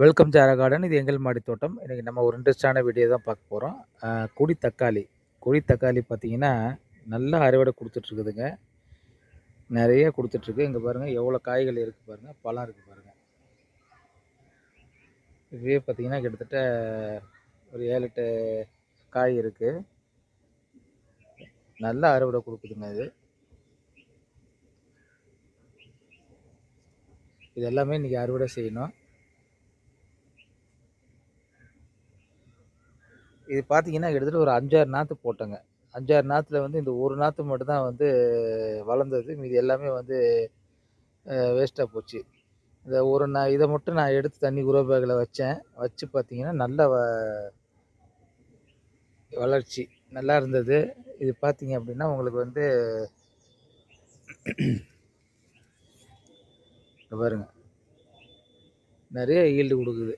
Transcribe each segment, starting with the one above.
Welcome to garden. இது எங்கள் மாடி தோட்டம். இன்றைக்கி நம்ம ஒரு இன்ட்ரெஸ்டான வீடியோ தான் பார்க்க போகிறோம் கொடி தக்காளி. கொடி தக்காளி பார்த்தீங்கன்னா நல்லா அறுவடை கொடுத்துட்ருக்குதுங்க. நிறைய கொடுத்துட்ருக்கு. இங்கே பாருங்கள் எவ்வளோ காய்கள் இருக்குது பாருங்கள் பழம் இருக்குது பாருங்கள் இதுவே பார்த்தீங்கன்னா கிட்டத்தட்ட ஒரு ஏழு எட்டு காய் இருக்குது நல்ல அறுவடை கொடுக்குதுங்க இது. இது எல்லாமே இன்றைக்கி அறுவடை செய்யணும். இது பார்த்தீங்கன்னா கிட்டத்தட்ட ஒரு அஞ்சாறு நாற்று போட்டோங்க. அஞ்சாறு நாற்றுல வந்து இந்த ஒரு நாற்று மட்டும் தான் வந்து வளர்ந்தது. மீதி எல்லாமே வந்து வேஸ்ட்டாக போச்சு. இந்த ஒரு நான் இதை மட்டும் நான் எடுத்து தண்ணி குரோ பேக்கில் வச்சேன். வச்சு பார்த்தீங்கன்னா நல்ல வ வளர்ச்சி. நல்லா இருந்தது. இது பார்த்தீங்க அப்படின்னா உங்களுக்கு வந்து பாருங்க. நிறைய ஈல்டு கொடுக்குது.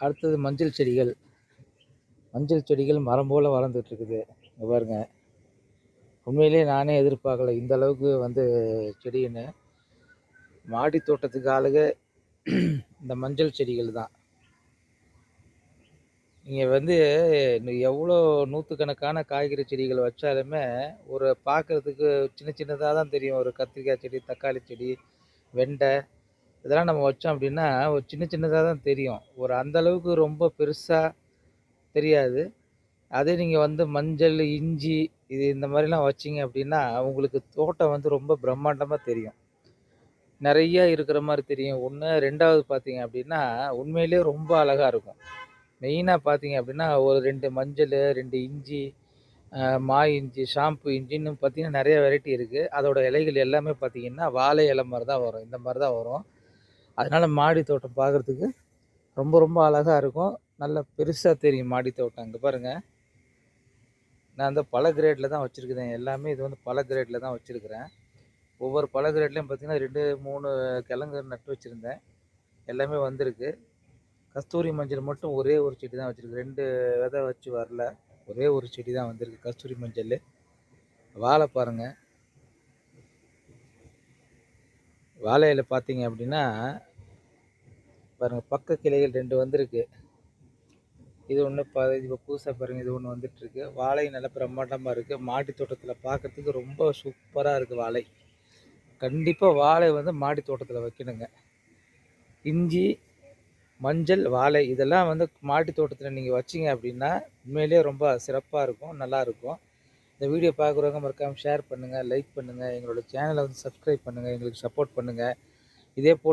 அடுத்தது மஞ்சள் செடிகள். மஞ்சள் செடிகள் மரம் போல் வளர்ந்துட்டுருக்குது இங்கே பாருங்க. உண்மையிலே நானே எதிர்பார்க்கல இந்த அளவுக்கு வந்து செடின்னு. மாடி தோட்டத்துக்கு ஆளுக இந்த மஞ்சள் செடிகள் தான். நீங்கள் வந்து எவ்வளோ நூற்றுக்கணக்கான காய்கறி செடிகள் வச்சாலுமே ஒரு பார்க்குறதுக்கு சின்ன சின்னதாக தான் தெரியும். ஒரு கத்திரிக்காய் செடி தக்காளி செடி வெண்டை இதெல்லாம் நம்ம வச்சோம் அப்படின்னா ஒரு சின்ன சின்னதாக தான் தெரியும். ஒரு அந்த அளவுக்கு ரொம்ப பெருசாக தெரியாது. அதே நீங்கள் வந்து மஞ்சள் இஞ்சி இது இந்த மாதிரிலாம் வச்சிங்க அப்படின்னா உங்களுக்கு தோட்டம் வந்து ரொம்ப பிரம்மாண்டமாக தெரியும். நிறையா இருக்கிற மாதிரி தெரியும். ஒன்று ரெண்டாவது பார்த்தீங்க அப்படின்னா உண்மையிலே ரொம்ப அழகாக இருக்கும். மெயினாக பார்த்தீங்க அப்படின்னா ஒரு ரெண்டு மஞ்சள் ரெண்டு இஞ்சி மா இஞ்சி ஷாம்பு இஞ்சின்னு பார்த்தீங்கன்னா நிறைய வெரைட்டி இருக்குது அதோட இலைகள் எல்லாமே பார்த்தீங்கன்னா வாழை இலை மாதிரி தான் வரும். இந்த மாதிரி தான் வரும். அதனால் மாடி தோட்டம் பார்க்குறதுக்கு ரொம்ப ரொம்ப அழகாக இருக்கும். நல்ல பெருசாக தெரியும் மாடி தோட்டம் இங்கே பாருங்கள் நான் அந்த பல கிரேடில் தான் வச்சுருக்குறேன். எல்லாமே இது வந்து பல கிரேடில் தான் வச்சுருக்கிறேன். ஒவ்வொரு பல கிரேட்லேயும் பார்த்திங்கன்னா ரெண்டு மூணு கிழங்கு நட்டு வச்சுருந்தேன். எல்லாமே வந்திருக்கு. கஸ்தூரி மஞ்சள் மட்டும் ஒரே ஒரு செடி தான் வச்சுருக்கு. ரெண்டு விதை வச்சு வரல. ஒரே ஒரு செடி தான் வந்திருக்கு கஸ்தூரி மஞ்சள். வாழை பாருங்கள் வாழையில் பார்த்தீங்க அப்படின்னா பாருங்கள் பக்க கிளைகள் ரெண்டு வந்திருக்கு. இது ஒன்று இப்போ இப்போ புதுசாக பாருங்கள் இது ஒன்று வந்துட்டுருக்கு. வாழை நல்ல பிரம்மாண்டமாக இருக்குது மாடி தோட்டத்தில் பார்க்குறதுக்கு ரொம்ப சூப்பராக இருக்குது வாழை. கண்டிப்பாக வாழை வந்து மாடி தோட்டத்தில் வைக்கணுங்க. இஞ்சி மஞ்சள் வாழை இதெல்லாம் வந்து மாடி தோட்டத்தில் நீங்கள் வச்சிங்க அப்படின்னா உண்மையிலேயே ரொம்ப சிறப்பாக இருக்கும் நல்லாயிருக்கும் இந்த வீடியோ பார்க்குறவங்க மறக்காமல் ஷேர் பண்ணுங்கள் லைக் பண்ணுங்கள் எங்களோட சேனலை வந்து சப்ஸ்கிரைப் பண்ணுங்கள் எங்களுக்கு சப்போர்ட் பண்ணுங்கள் இதே போல்